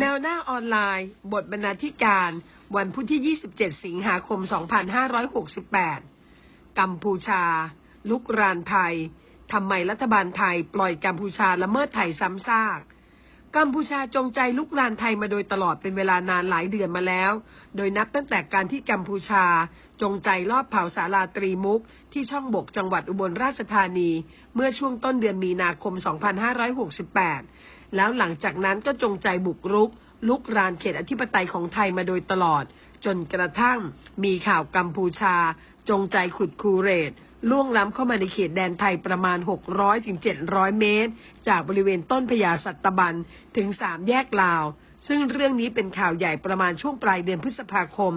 แนวหน้าออนไลน์ บทบรรณาธิการ วันพุธที่ 27 สิงหาคม 2568 กัมพูชา ลุกรานไทยทำไมรัฐบาลไทยปล่อยกัมพูชาละเมิดไทยซ้ำซาก กัมพูชาจงใจลุกลานไทยมาโดยตลอดเป็นเวลานานหลายเดือนมาแล้ว โดยนับตั้งแต่การที่กัมพูชา จงใจลอบเผาสาราตรีมุก ที่ช่องบกจังหวัดอุบลราชธานี เมื่อช่วงต้นเดือนมีนาคม 2568 แล้วหลังจากนั้นก็จงใจบุกรุก ลุกรานเขตอธิปไตยของไทยมาโดยตลอด จนกระทั่งมีข่าวกัมพูชา จงใจขุดคูเรตล่วงล้ำเข้ามาในเขตแดนไทยประมาณ 600-700 เมตร จากบริเวณต้นพญาสัตบัน ถึง3แยกลาว ซึ่งเรื่องนี้เป็นข่าวใหญ่ประมาณช่วงปลายเดือนพฤษภาคม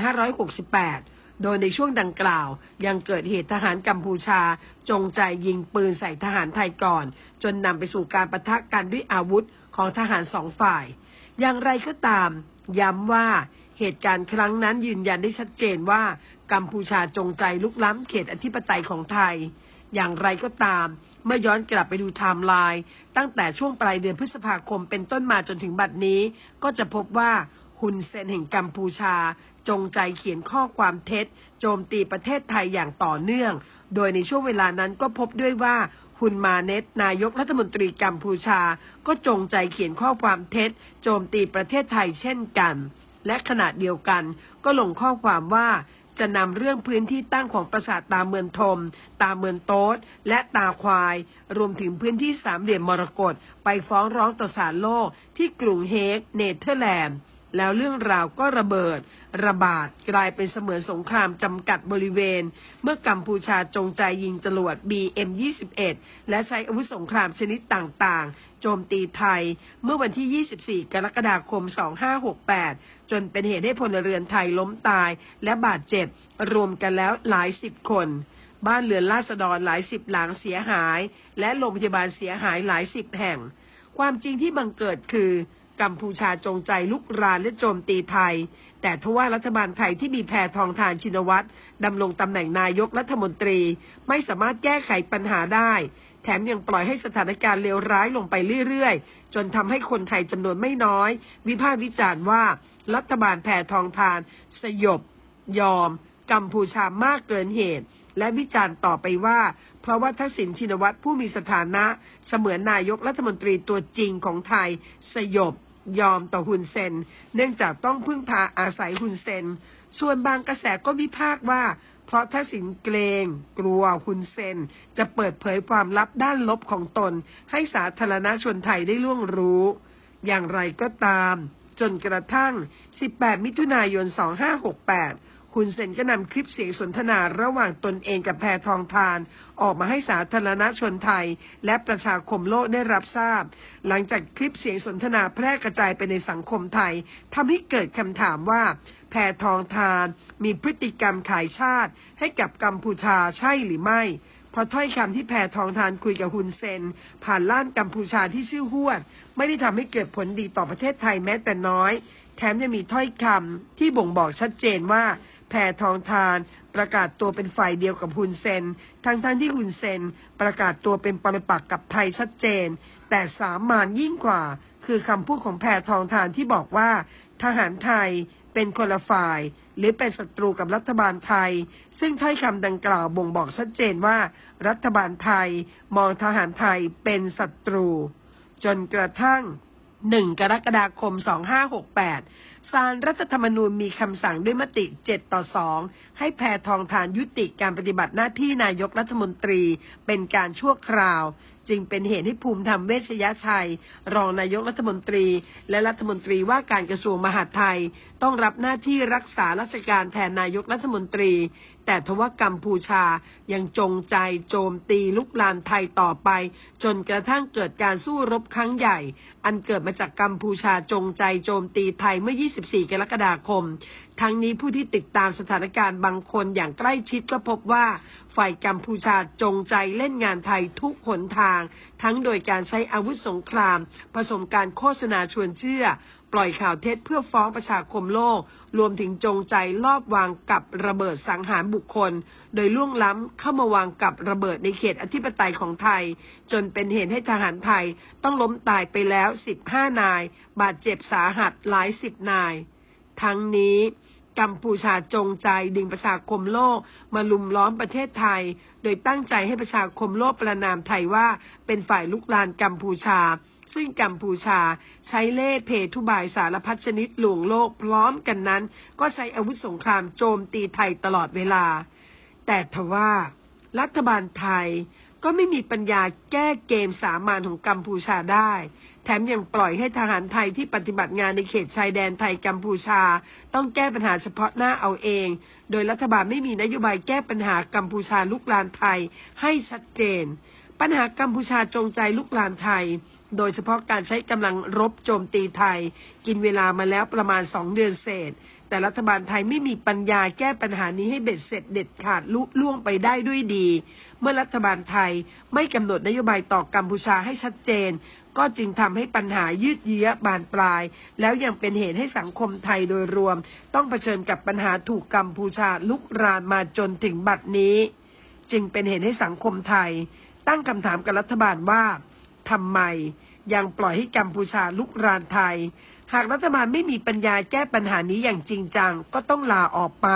2568 โดยในช่วงดังกล่าว ยังเกิดเหตุทหารกัมพูชา จงใจยิงปืนใส่ทหารไทยก่อน จนนำไปสู่การประทะกันด้วยอาวุธของทหารสองฝ่าย อย่างไรก็ตาม ย้ำว่าเหตุการณ์ครั้งนั้นยืนยันได้ชัดเจนว่ากัมพูชาจงใจลุกล้ำเขตอธิปไตยของไทย อย่างไรก็ตาม เมื่อย้อนกลับไปดูไทม์ไลน์ตั้งแต่ช่วงปลายเดือนพฤษภาคมเป็นต้นมาจนถึงบัดนี้ ก็จะพบว่าฮุนเซนแห่งกัมพูชา จงใจเขียนข้อความเท็จ โจมตีประเทศไทยอย่างต่อเนื่อง โดยในช่วงเวลานั้นก็พบด้วยว่าฮุนมาเนตนายกรัฐมนตรีกัมพูชา ก็จงใจเขียนข้อความเท็จ โจมตีประเทศไทยเช่นกัน และขณะเดียวกันก็ลงข้อความว่าจะนำเรื่องพื้นที่ตั้งของปราสาทตาเมืองทม ตาเมืองโต๊ด และตาควาย รวมถึงพื้นที่สามเหลี่ยมมรกตไปฟ้องร้องต่อศาลโลกที่กรุงเฮก เนเธอร์แลนด์ แล้วเรื่องราวก็ระเบิด ระบาดกลายเป็นเสมือนสงครามจำกัดบริเวณ เมื่อกัมพูชาจงใจยิงจรวด BM-21 และใช้อาวุธสงครามชนิดต่างๆ โจมตีไทย เมื่อวันที่ 24 กรกฎาคม 2568 จนเป็นเหตุให้พลเรือนไทยล้มตายและบาดเจ็บ รวมกันแล้วหลายสิบคนบ้านเรือนราษฎรหลายสิบหลังเสียหาย และโรงพยาบาลเสียหายหลายสิบแห่ง ความจริงที่บังเกิดคือ กัมพูชาจงใจลุกรานและโจมตีไทย แต่ทว่ารัฐบาลไทยที่มีแพทองทานชินวัตรดำรงตำแหน่งนายกรัฐมนตรีไม่สามารถแก้ไขปัญหาได้ แถมยังปล่อยให้สถานการณ์เลวร้ายลงไปเรื่อยๆ จนทำให้คนไทยจำนวนไม่น้อย วิพากษ์วิจารณ์ว่า รัฐบาลแพทองทาน สยบ ยอม กัมพูชามากเกินเหตุ และวิจารณ์ต่อไปว่า เพราะว่าทักษิณชินวัตรผู้มีสถานะ เสมือนนายกรัฐมนตรีตัวจริงของไทย สยบ ยอมต่อฮุนเซน เนื่องจากต้องพึ่งพาอาศัยฮุนเซน ส่วนบางกระแสก็วิพากษ์ว่า เพราะทักษิณเกรงกลัวฮุนเซน จะเปิดเผยความลับด้านลบของตน ให้สาธารณชนไทยได้ล่วงรู้ อย่างไรก็ตาม จนกระทั่ง 18 มิถุนายน 2568 คุณเซนก็นำคลิปเสียงสนทนาระหว่างตนเองกับแพทองทาน ออกมาให้สาธารณชนไทย และประชาคมโลกได้รับทราบ หลังจากคลิปเสียงสนทนาแพร่กระจายไปในสังคมไทยทำให้เกิดคำถามว่า แพทองทานมีพฤติกรรมขายชาติ ให้กับกัมพูชาใช่หรือไม่เพราะถ้อยคำที่แพทองทานคุยกับฮุนเซน ผ่านล้านกัมพูชาที่ชื่อฮวด ไม่ได้ทำให้เกิดผลดีต่อประเทศไทยแม้แต่น้อย แถมยังมีถ้อยคำที่บ่งบอกชัดเจนว่า แพทองทาน ประกาศตัวเป็นฝ่ายเดียวกับฮุนเซน ทั้งๆทที่ฮุนเซน ประกาศตัวเป็นปรปักษ์กับไทยชัดเจน แต่สามานยิ่งกว่า คือคำพูดของแพทองทานที่บอกว่า ทหารไทยเป็นคนละฝ่าย หรือเป็นศัตรูกับรัฐบาลไทย ซึ่งถ้อยคำดังกล่าวบ่งบอกชัดเจนว่า รัฐบาลไทยมองทหารไทยเป็นศัตรู จนกระทั่ง 1 กรกฎาคม 2568 ศาลรัฐธรรมนูญมีคำสั่งด้วยมติ 7 ต่อ 2 ให้แพทองทานยุติการปฏิบัติหน้าที่นายกรัฐมนตรีเป็นการชั่วคราว จึงเป็นเหตุให้ภูมิธรรมเวชยชัย รองนายกรัฐมนตรี และรัฐมนตรีว่าการกระทรวงมหาดไทย ต้องรับหน้าที่รักษาราชการแทนนายกรัฐมนตรี แต่ทว่ากัมพูชายังจงใจโจมตีลุกลานไทยต่อไป จนกระทั่งเกิดการสู้รบครั้งใหญ่ อันเกิดมาจากกัมพูชาจงใจโจมตีไทยเมื่อ 24 กรกฎาคม ทั้งนี้ผู้ที่ติดตามสถานการณ์บางคนอย่างใกล้ชิดก็พบว่า ฝ่ายกัมพูชาจงใจเล่นงานไทยทุกหนทางทั้งโดยการใช้อาวุธสงคราม ผสมการโฆษณาชวนเชื่อ ปล่อยข่าวเท็จเพื่อฟ้องประชาคมโลก รวมถึงจงใจลอบวางกับระเบิดสังหารบุคคล โดยล่วงล้ำเข้ามาวางกับระเบิดในเขตอธิปไตยของไทย จนเป็นเหตุให้ทหารไทยต้องล้มตายไปแล้ว 15 นาย บาดเจ็บสาหัสหลายสิบนาย ทั้งนี้ กัมพูชาจงใจดึงประชาคมโลกมาลุมล้อมประเทศไทย โดยตั้งใจให้ประชาคมโลกประนามไทยว่าเป็นฝ่ายลุกลานกัมพูชา ซึ่งกัมพูชาใช้เล่เพทุบายสารพัดชนิดลวงโลกพร้อมกันนั้น ก็ใช้อาวุธสงครามโจมตีไทยตลอดเวลา แต่ทว่ารัฐบาลไทย ก็ไม่มีปัญญาแก้เกมสามานของกัมพูชาได้ แถมยังปล่อยให้ทหารไทยที่ปฏิบัติงานในเขตชายแดนไทยกัมพูชา ต้องแก้ปัญหาเฉพาะหน้าเอาเอง โดยรัฐบาลไม่มีนโยบายแก้ปัญหากัมพูชาลุกลานไทยให้ชัดเจน ปัญหากัมพูชาจงใจลุกลานไทย โดยเฉพาะการใช้กำลังรบโจมตีไทย กินเวลามาแล้วประมาณสองเดือนเศษ แต่รัฐบาลไทยไม่มีปัญญาแก้ปัญหานี้ให้เบ็ดเสร็จเด็ดขาดลุล่วงไปได้ด้วยดี เมื่อรัฐบาลไทยไม่กำหนดนโยบายต่อกัมพูชาให้ชัดเจน ก็จึงทำให้ปัญหายืดเยื้อบานปลาย แล้วยังเป็นเหตุให้สังคมไทยโดยรวม ต้องเผชิญกับปัญหาถูกกัมพูชาลุกรานมาจนถึงบัดนี้ จึงเป็นเหตุให้สังคมไทย ตั้งคำถามกับรัฐบาลว่าทำไมยังปล่อยให้กัมพูชาลุกรานไทย หากรัฐบาลไม่มีปัญญาแก้ปัญหานี้อย่างจริงจัง ก็ต้องลาออกไป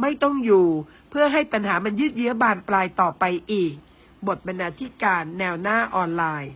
ไม่ต้องอยู่ เพื่อให้ปัญหามันยืดเยื้อบานปลายต่อไปอีก บทบรรณาธิการแนวหน้าออนไลน์